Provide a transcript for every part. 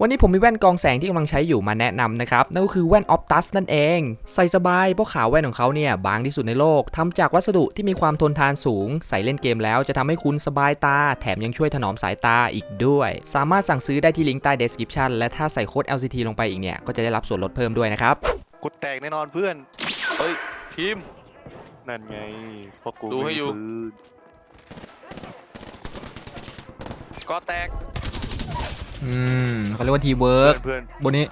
วันนี้ผมมีแว่นกรองแสงที่กำลังใช้อยู่มาแนะนำนะครับ นั่นก็คือแว่น Optus นั่นเอง ใส่สบายเพราะขาวแว่นของเขาเนี่ย บางที่สุดในโลกทำจากวัสดุที่มีความทนทานสูง ใส่เล่นเกมแล้วจะทำให้คุณสบายตา แถมยังช่วยถนอมสายตาอีกด้วย สามารถสั่งซื้อได้ที่ลิงก์ใต้ description และถ้าใส่โค้ด LCT ลงไปอีกเนี่ย ก็จะได้รับส่วนลดเพิ่มด้วยนะครับ กดแตกแน่นอนเพื่อนเฮ้ยพิมพ์นั่นไงเพราะกูดูให้อยู่ไม่มีปืนก็แตก อืมเขาเรียกว่าทีเวิร์กเพื่อนบนนี้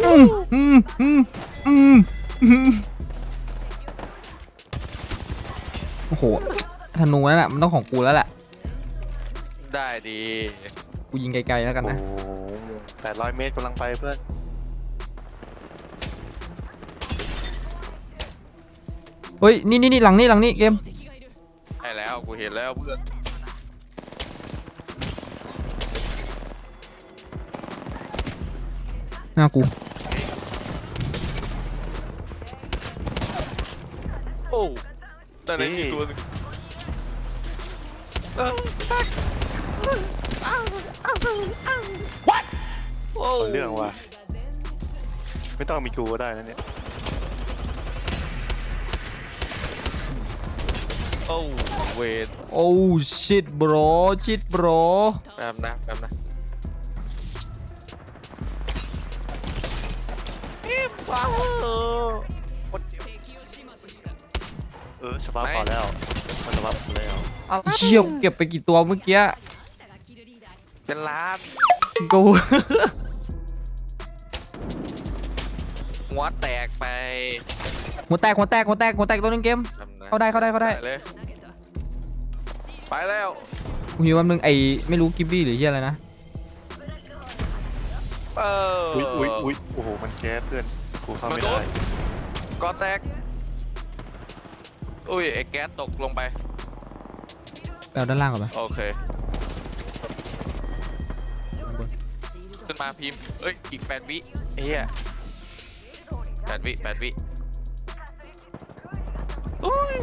อืมอืมอืมอืมอืมโอ้โหธนูนั่นแหละมันต้องของกูแล้วแหละได้ดีกูยิงไกลๆแล้วๆกันโอ้นะแปดร้อยเมตรกำลังไปเพื่อน เฮ้ยนี่นี่นี่หลังนี่หลังนี่เกมใช่แล้วกูเห็นแล้วเพื่อนหน้ากูโอ้แต่ในอีกตัวหนึงเอ้าโอ้เอาเรื่องว่ะไม่ต้องมีกูก็ได้นะเนี่ย อ้เวทโอ้ชิตบรชิตบรแป๊บนะแป๊บนะว้าวเออสบายพอแล้วมันสบายพอแล้ว เชี่ยวเก็บไปกี่ตัวเมื่อกี้เป็นล้าน กู หัวแตกไปหัวแตกหัวแตกหัวแตกหัวแตกตัวนึงเกมแป๊บนะเข้าได้เข้าได้เข้าได้ เลยไปแล้วกูหิวแป๊บนึงไอ้ไม่รู้กิบบี้หรือเฮียอะไรนะเอออุ้ยอุ้ยอุ้ยโอ้โห มันแก๊สเพื่อน กูเข้าไม่มันโดได้นก็แตก อุ้ยไอ้แก๊สตกลงไปไปเอาด้านล่างก่อนไปโอเค ขึ้นมาพิมพ์เอ้ยอีกแปดวิเฮียแป ดวิแปดวิอุ้ย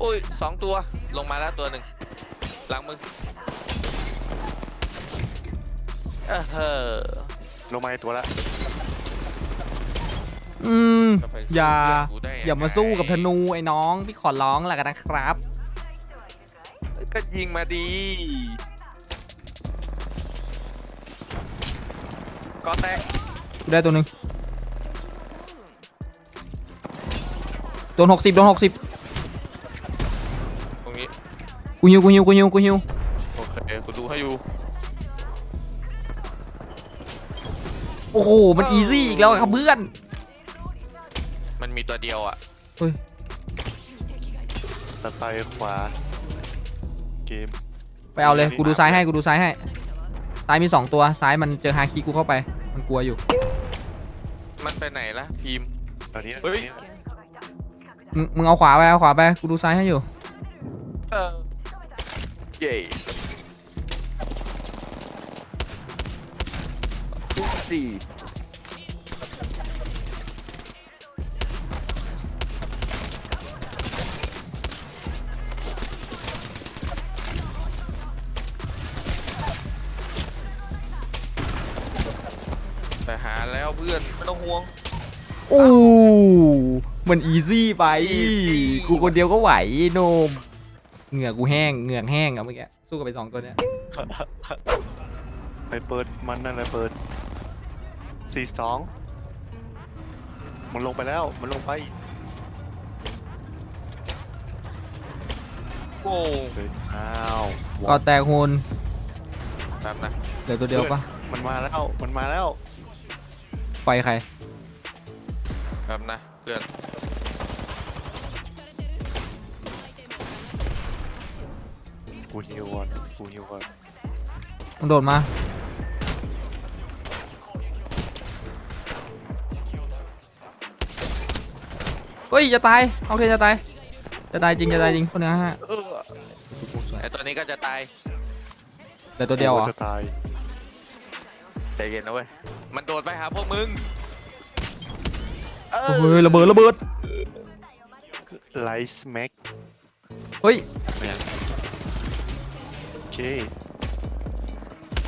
อุ้ยสองตัวลงมาแล้วตัวหนึ่งหลังมึงเออเฮ้อลงมาในตัวละอืมจะไปอย่าสู้เพื่นกูได้งไงอย่ามาสู้กับธนูไอ้น้อง พี่ขอร้องแหละกันนะครับ ก็ยิงมาดีก็แตกกูได้ตัวหนึ่ง โดนหกสิบโดนหกสิบตรงนี้ กูหิวกูหิวกูหิวกูหิวโอเค กูดูให้อยู่โอ้โห มันอีซี่อีกแล้วอะครับเพื่อน มันมีตัวเดียวอะตัดไปขวา เกมไปเอาเลย กูดูซ้ายให้ กูดูซ้ายให้ ซ้ายมีสองตัว ซ้ายมันเจอฮาคิกูเข้าไป มันกลัวอยู่ มันไปไหนละพิมพ์ตอนนี้เฮ้ย มึงมึงเอาขวาไปเอาขวาไปกูดูซ้ายให้อยู่ เออเย่สี่ไปหาแล้วเพื่อนไม่ต้องห่วงโอ้มันอีซี่ไป Easy กูคนเดียวก็ไหวโนม เหงื่อกูแห้ง เหงื่อแห้งอะเมื่อกี้ สู้กับไปสองตัวเนี้ย ไปเปิดมันนั่นเลยเปิดสี่สองมันลงไปแล้ว มันลงไป โอ้เฮ้ยอ้าวก็แตกฮูนแป๊บนะ เหลือตัวเดียวปะมันมาแล้ว มันมาแล้ว ไฟใคร แป๊บนะเพื่อนกูฮิวก่อนกูฮิวก่อนมันโดดมา เฮ้ย จะตายเอาเทจะตาย จะตายจริง จะตายจริงคนเนี้ยฮะเออไอตัวนี้ก็จะตายเหลือตัวเดียวเหรอกูจะตายใจเย็นนะเว้ย มันโดดไปหาพวกมึง เฮ้ยระเบิดระเบิดไลท์แม็กเฮ้ยโอเค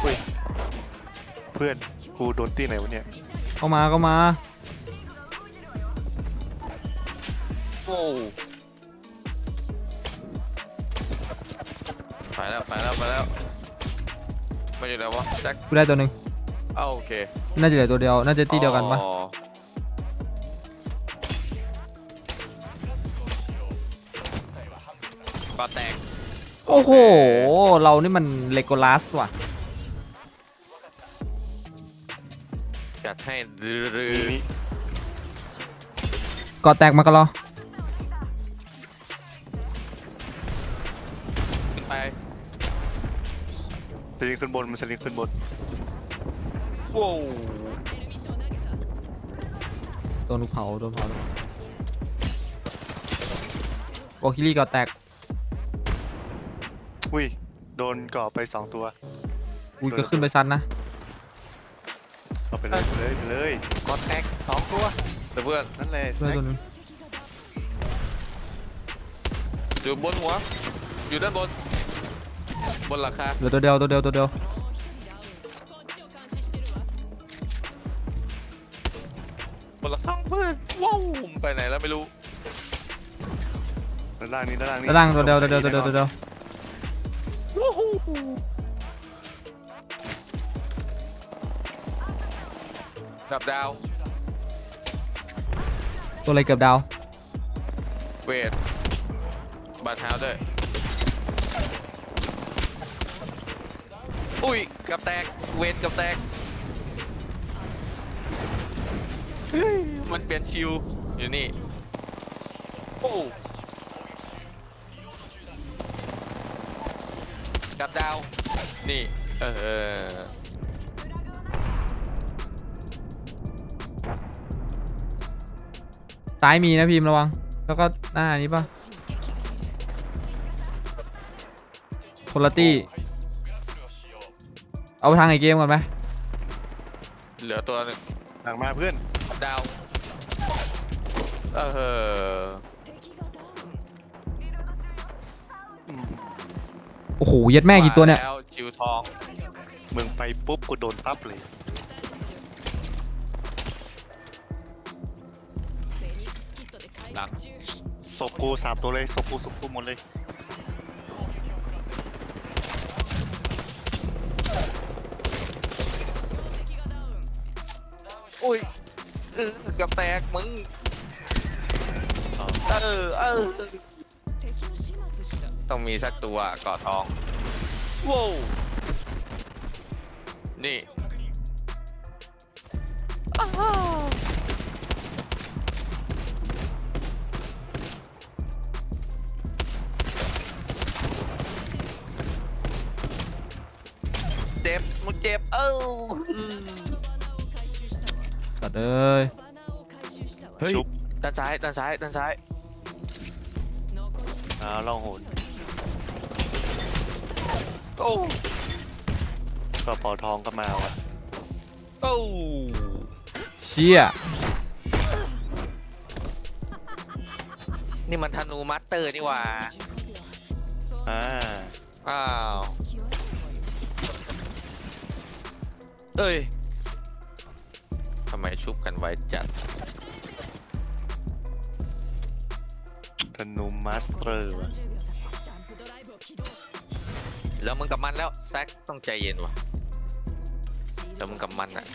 เฮ้ยเพื่อนกูโดนตีไหนวะเนี่ยเข้ามาเข้ามาโอ้ไปแล้วไปแล้วไปแล้วมันอยู่ไหนวะแจ็คกูได้ตัวหนึ่งเอ้าโอเคน่าจะเหลือตัวเดียวน่าจะที่เดียวกันปะ อ๋อปลาแตกโอ้โห เรานี่มันเลโกลัสว่ะ จัดให้รื้อมีมีกอแตกมากะลอขึ้นไปสลิงขึ้นบน มันสลิงขึ้นบน ว้าวโดนลูกเผาโดนเผาโอคิลี่กอแตก อุ้ย โดนเกาะไปสองตัวอุ้ยก็ขึ้นไปซันนะเอาไปเลยไปเลยไปเลยกอดแตกสองตัวแต่เพื่อนนั่นแหละด้วยตัวหนึงอยู่บนหัว อยู่ด้านบน บนหลังคาเหลือตัวเดียวตัวเดียวตัวเดียวบนหลังคาเพื่อนว้าวไปไหนแล้วไม่รู้ด้านล่างนี้ด้านล่างนี้ด้านล่างตัวเดียวตัวเดียวตัวเดียวตัวเดียว ดับดาวตัวอะไรเกือบดาวเวทบาดเท้าด้วย อุ้ยกับแตก เวทกับแตกเฮ้ยมันเปลี่ยนชิวอยู่นี่ โอ้ กับดาว นี่ เออซ้ายมีนะพิมพ์ระวัง แล้วก็หน้านี้ปะคนละตี้ เอาไปทางไอเกมก่อนไหมเหลือตัวหนึ่งหลังมาเพื่อนกับดาว เอออื โอ้โหเย็ดแม่กี่ตัวเนี่ยแล้วชิวทอง มึงไปปุ๊บกูโดนปั๊บเลย หลัง ศพกูสามตัวเลยศพกูศพกูหมดเลย อุ้ยเออเกับแตกมึง เออ เออ ต้องมีสักตัวเกาะทองว้าวนี่อ้าวเจ็บมึงเจ็บเอ้าอืมตัดเอ้ยเฮ้ยชุบด้านซ้ายด้านซ้ายด้านซ้ายอ่าล่องหน โอ้กระเป๋าทองก็มาว่ะโอ้เชี่ยนี่มันธนูมัตเตอร์นี่หว่า อ่าอ้าว เอ้ยทำไมชุบกันไวจัด ธนูมาสเตอร์ว่ะ แล้วมึงกับมันแล้วแซกต้องใจเย็นว่ะแล้วมึงกับมันอะ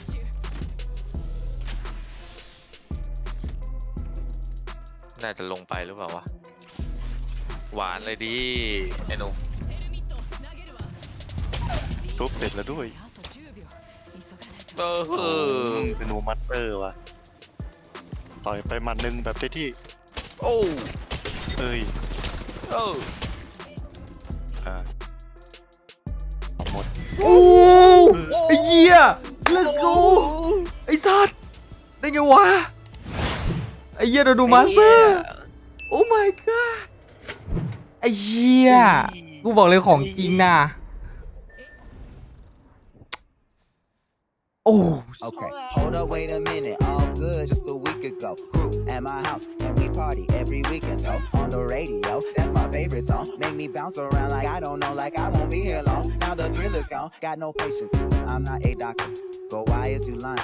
น่าจะลงไปหรือเปล่าวะหวานเลยดิไอ้หนุ่มชุบเสร็จแล้วด้วยเออเออธนูมาสเตอร์ว่ะต่อยไปหมัดหนึ่งแบบได้ที่ โอ้เอ้ย เอออ่าเอา หมดโอ้ไอ้เหี้ย let's go ไอ้สัตว์ได้ไงวะ ไอ้เหี้ยเราดูมาสเตอร์โอ้ my god ไอ้เหี้ยกูบอกเลยของจริงนะ Okay, hold up, wait a minute. All good just a week ago. Crew at my house, and we party every weekend. So on the radio, that's my favorite song. Make me bounce around like I don't know, like I won't be here long. Now the thrill is gone, got no patience. I'm not a doctor. But why is you lying?